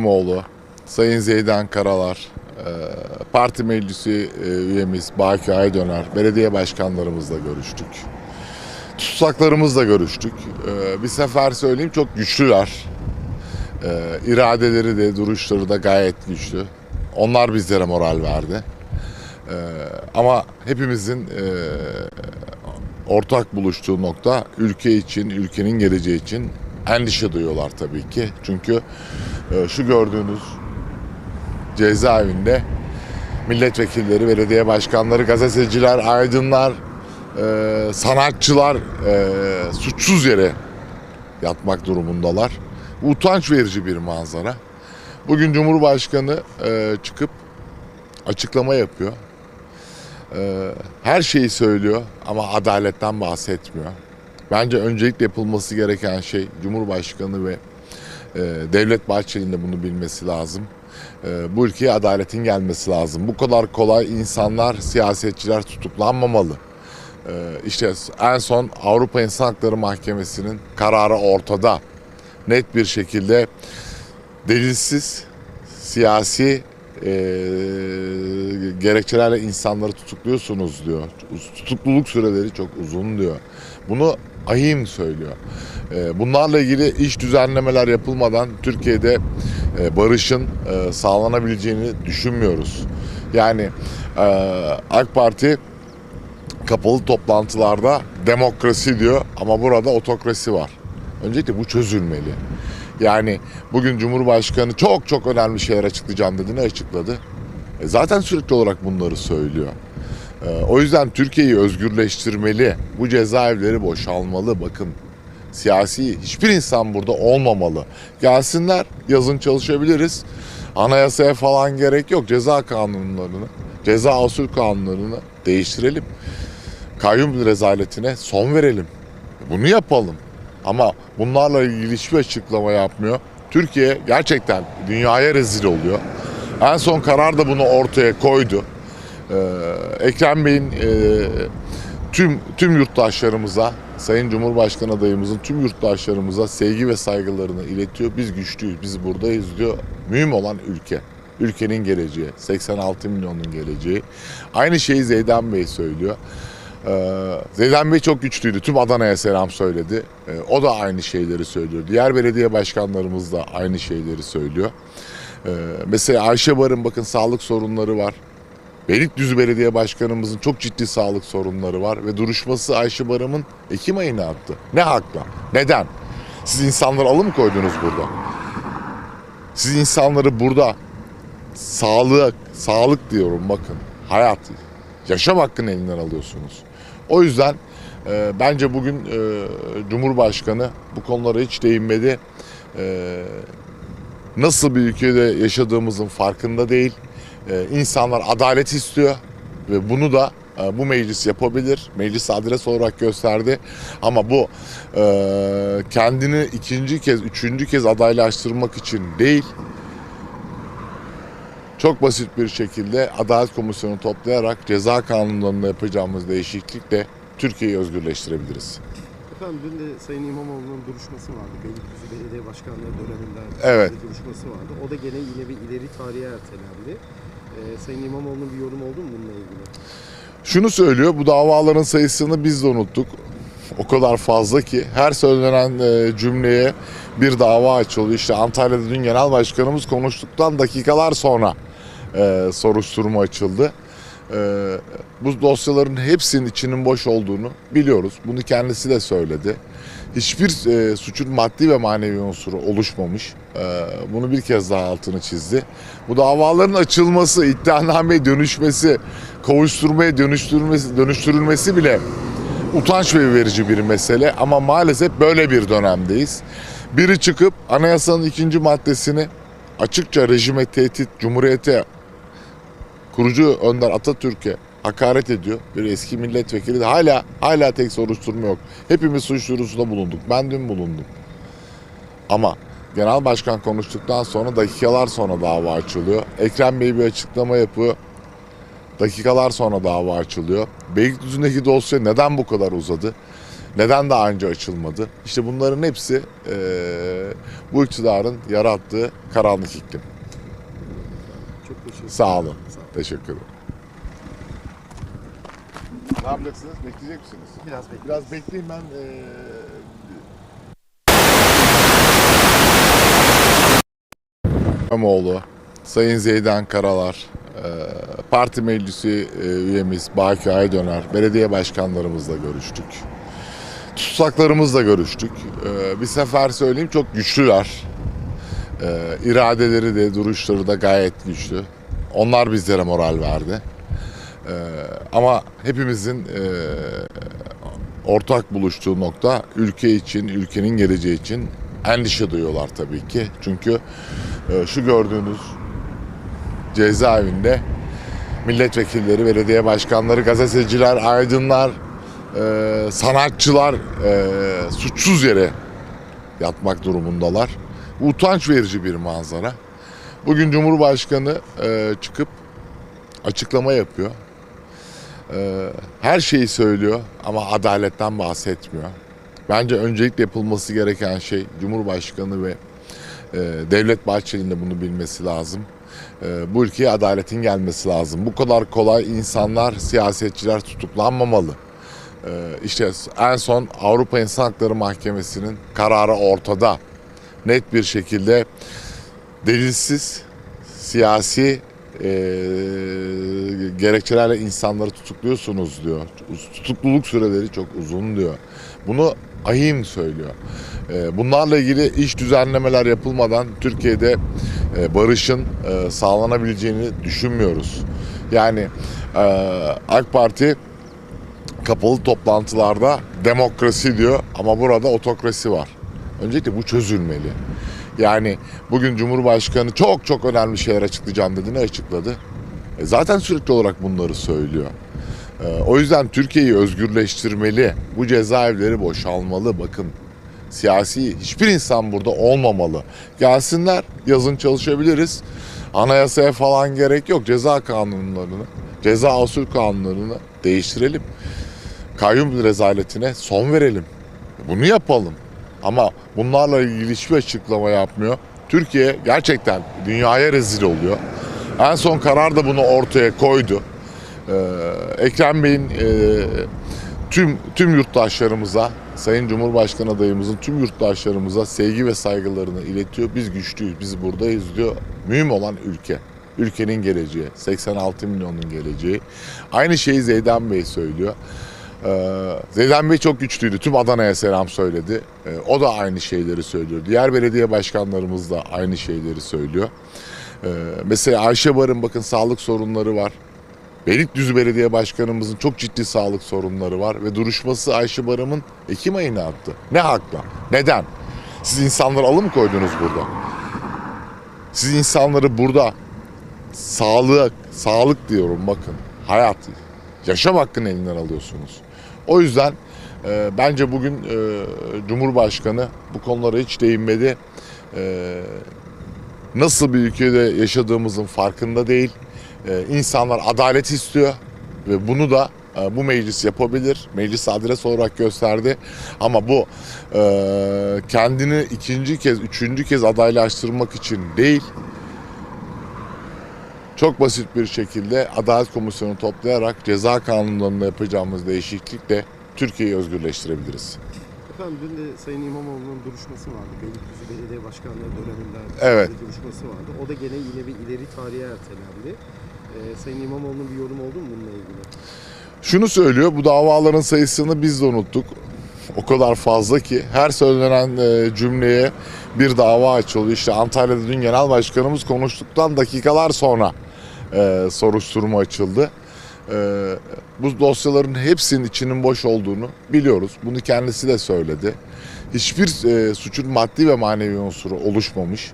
İmamoğlu, Sayın Zeydan Karalar, e, parti meclisi e, üyemiz Baki Aydöner, belediye başkanlarımızla görüştük. Tutsaklarımızla görüştük. E, Bir sefer söyleyeyim çok güçlüler. İradeleri de duruşları da gayet güçlü. Onlar bizlere moral verdi. Ama hepimizin ortak buluştuğu nokta ülke için, ülkenin geleceği için endişe duyuyorlar tabii ki. Çünkü e, şu gördüğünüz cezaevinde milletvekilleri, belediye başkanları, gazeteciler, aydınlar, e, sanatçılar e, suçsuz yere yatmak durumundalar. Utanç verici bir manzara. Bugün Cumhurbaşkanı çıkıp açıklama yapıyor. Her şeyi söylüyor ama adaletten bahsetmiyor. Bence öncelikle yapılması gereken şey Cumhurbaşkanı ve e, Devlet Bahçeli'nin de bunu bilmesi lazım. E, bu ülkeye adaletin gelmesi lazım. Bu kadar kolay insanlar, siyasetçiler tutuklanmamalı. E, işte en son Avrupa İnsan Hakları Mahkemesi'nin kararı ortada. Net bir şekilde delilsiz, siyasi e, gerekçelerle insanları tutukluyorsunuz diyor. Tutukluluk süreleri çok uzun diyor. Bunu ahim söylüyor. E, bunlarla ilgili iş düzenlemeler yapılmadan Türkiye'de e, barışın e, sağlanabileceğini düşünmüyoruz. Yani e, AK Parti kapalı toplantılarda demokrasi diyor ama burada otokrasi var. Öncelikle bu çözülmeli. Yani bugün Cumhurbaşkanı çok çok önemli şeyler açıklayacağım dedi. Ne açıkladı? E zaten sürekli olarak bunları söylüyor. E, o yüzden Türkiye'yi özgürleştirmeli. Bu cezaevleri boşalmalı. Bakın siyasi hiçbir insan burada olmamalı. Gelsinler yazın çalışabiliriz. Anayasaya falan gerek yok. Ceza kanunlarını, ceza usul kanunlarını değiştirelim. Kayyum rezaletine son verelim. Bunu yapalım. Ama bunlarla ilgili hiçbir açıklama yapmıyor. Türkiye gerçekten dünyaya rezil oluyor. En son karar da bunu ortaya koydu. Ee, Ekrem Bey'in e, tüm tüm yurttaşlarımıza, Sayın Cumhurbaşkanı adayımızın tüm yurttaşlarımıza sevgi ve saygılarını iletiyor. Biz güçlüyüz, biz buradayız diyor. Mühim olan ülke. Ülkenin geleceği, 86 milyonun geleceği. Aynı şeyi Zeydan Bey söylüyor. Ee, Zeydan Bey çok güçlüydü. Tüm Adana'ya selam söyledi. Ee, o da aynı şeyleri söylüyor. Diğer belediye başkanlarımız da aynı şeyleri söylüyor. Mesela Ayşe Barın bakın sağlık sorunları var. Beylikdüzü Belediye Başkanımızın çok ciddi sağlık sorunları var ve duruşması Ayşe Barım'ın Ekim ayına attı. Ne hakla? Neden? Siz insanları alı mı koydunuz burada? Siz insanları burada sağlık, sağlık diyorum bakın. Hayat, yaşam hakkını elinden alıyorsunuz. O yüzden e, bence bugün e, Cumhurbaşkanı bu konulara hiç değinmedi. E, nasıl bir ülkede yaşadığımızın farkında değil. E, insanlar adalet istiyor ve bunu da e, bu meclis yapabilir. Meclis adres olarak gösterdi. Ama bu e, kendini ikinci kez, üçüncü kez adaylaştırmak için değil, çok basit bir şekilde Adalet Komisyonu toplayarak ceza kanunlarında yapacağımız değişiklikle Türkiye'yi özgürleştirebiliriz. Efendim dün de Sayın İmamoğlu'nun duruşması vardı. Beylikdüzü Belediye Başkanlığı döneminde Evet. duruşması vardı. O da gene yine bir ileri tarihe ertelendi. Ee, Sayın İmamoğlu'nun bir yorum oldu mu bununla ilgili? Şunu söylüyor, bu davaların sayısını biz de unuttuk. O kadar fazla ki her söylenen e, cümleye bir dava açılıyor. İşte Antalya'da dün genel başkanımız konuştuktan dakikalar sonra e, soruşturma açıldı. E, bu dosyaların hepsinin içinin boş olduğunu biliyoruz. Bunu kendisi de söyledi. Hiçbir e, suçun maddi ve manevi unsuru oluşmamış. E, bunu bir kez daha altını çizdi. Bu davaların açılması, iddianameye dönüşmesi, kovuşturmaya dönüştürülmesi, dönüştürülmesi bile utanç verici bir mesele ama maalesef böyle bir dönemdeyiz. Biri çıkıp anayasanın ikinci maddesini açıkça rejime tehdit, cumhuriyete, kurucu önder Atatürk'e hakaret ediyor. Bir eski milletvekili de hala hala tek soruşturma yok. Hepimiz suç duyurusunda bulunduk. Ben dün bulundum. Ama genel başkan konuştuktan sonra dakikalar sonra dava açılıyor. Ekrem Bey bir açıklama yapıyor. Dakikalar sonra dava açılıyor. Beylikdüzü'ndeki dosya neden bu kadar uzadı? Neden daha önce açılmadı? İşte bunların hepsi e, bu iktidarın yarattığı karanlık iklim. Çok teşekkür ederim. Sağ olun. Sağ olun. Teşekkür ederim. Ne yapacaksınız? Bekleyecek misiniz? Biraz bekle. Biraz bekleyin ben. e, İmamoğlu, Sayın Zeydan Karalar, parti meclisi üyemiz Baki Aydöner, belediye başkanlarımızla görüştük. Tutsaklarımızla görüştük. Bir sefer söyleyeyim çok güçlüler. İradeleri de duruşları da gayet güçlü. Onlar bizlere moral verdi. E, Ama hepimizin e, ortak buluştuğu nokta ülke için, ülkenin geleceği için endişe duyuyorlar tabii ki. Çünkü e, şu gördüğünüz cezaevinde milletvekilleri, belediye başkanları, gazeteciler, aydınlar, e, sanatçılar e, suçsuz yere yatmak durumundalar. Utanç verici bir manzara. Bugün Cumhurbaşkanı e, çıkıp açıklama yapıyor. E, her şeyi söylüyor ama adaletten bahsetmiyor. Bence öncelikle yapılması gereken şey Cumhurbaşkanı ve e, Devlet Bahçeli'nin de bunu bilmesi lazım. E, bu ülkeye adaletin gelmesi lazım. Bu kadar kolay insanlar, siyasetçiler tutuklanmamalı. E, işte en son Avrupa İnsan Hakları Mahkemesi'nin kararı ortada. Net bir şekilde delilsiz siyasi e, gerekçelerle insanları tutukluyorsunuz diyor. Tutukluluk süreleri çok uzun diyor. Bunu AİM söylüyor. E, bunlarla ilgili iş düzenlemeler yapılmadan Türkiye'de e, barışın e, sağlanabileceğini düşünmüyoruz. Yani e, AK Parti kapalı toplantılarda demokrasi diyor ama burada otokrasi var. Öncelikle bu çözülmeli. Yani bugün Cumhurbaşkanı çok çok önemli şeyler açıklayacağım dedi. Ne açıkladı? E zaten sürekli olarak bunları söylüyor. E, o yüzden Türkiye'yi özgürleştirmeli. Bu cezaevleri boşalmalı. Bakın siyasi hiçbir insan burada olmamalı. Gelsinler yazın çalışabiliriz. Anayasaya falan gerek yok. Ceza kanunlarını, ceza usul kanunlarını değiştirelim. Kayyum rezaletine son verelim. Bunu yapalım. Ama bunlarla ilgili hiçbir açıklama yapmıyor. Türkiye gerçekten dünyaya rezil oluyor. En son karar da bunu ortaya koydu. Ee, Ekrem Bey'in e, tüm tüm yurttaşlarımıza, Sayın Cumhurbaşkanı adayımızın tüm yurttaşlarımıza sevgi ve saygılarını iletiyor. Biz güçlüyüz, biz buradayız diyor. Mühim olan ülke. Ülkenin geleceği, 86 milyonun geleceği. Aynı şeyi Zeydan Bey söylüyor. Ee, Zeydan Bey çok güçlüydü. Tüm Adana'ya selam söyledi. Ee, o da aynı şeyleri söylüyor. Diğer belediye başkanlarımız da aynı şeyleri söylüyor. Ee, mesela Ayşe Barın bakın sağlık sorunları var. Beylikdüzü Belediye Başkanımızın çok ciddi sağlık sorunları var ve duruşması Ayşe Barım'ın Ekim ayına attı. Ne hakla? Neden? Siz insanları alı mı koydunuz burada? Siz insanları burada sağlık, sağlık diyorum bakın, hayat, yaşam hakkını elinden alıyorsunuz. O yüzden e, bence bugün e, Cumhurbaşkanı bu konulara hiç değinmedi. E, nasıl bir ülkede yaşadığımızın farkında değil. E, insanlar adalet istiyor ve bunu da e, bu meclis yapabilir. Meclis adres olarak gösterdi. Ama bu e, kendini ikinci kez, üçüncü kez adaylaştırmak için değil, çok basit bir şekilde Adalet Komisyonu toplayarak ceza kanunlarında yapacağımız değişiklikle Türkiye'yi özgürleştirebiliriz. Efendim dün de Sayın İmamoğlu'nun duruşması vardı. Beylikdüzü Belediye Başkanlığı döneminde Evet. duruşması vardı. O da gene yine bir ileri tarihe ertelendi. Ee, Sayın İmamoğlu'nun bir yorum oldu mu bununla ilgili? Şunu söylüyor, bu davaların sayısını biz de unuttuk. O kadar fazla ki her söylenen e, cümleye bir dava açılıyor. İşte Antalya'da dün genel başkanımız konuştuktan dakikalar sonra e, soruşturma açıldı. E, bu dosyaların hepsinin içinin boş olduğunu biliyoruz. Bunu kendisi de söyledi. Hiçbir e, suçun maddi ve manevi unsuru oluşmamış.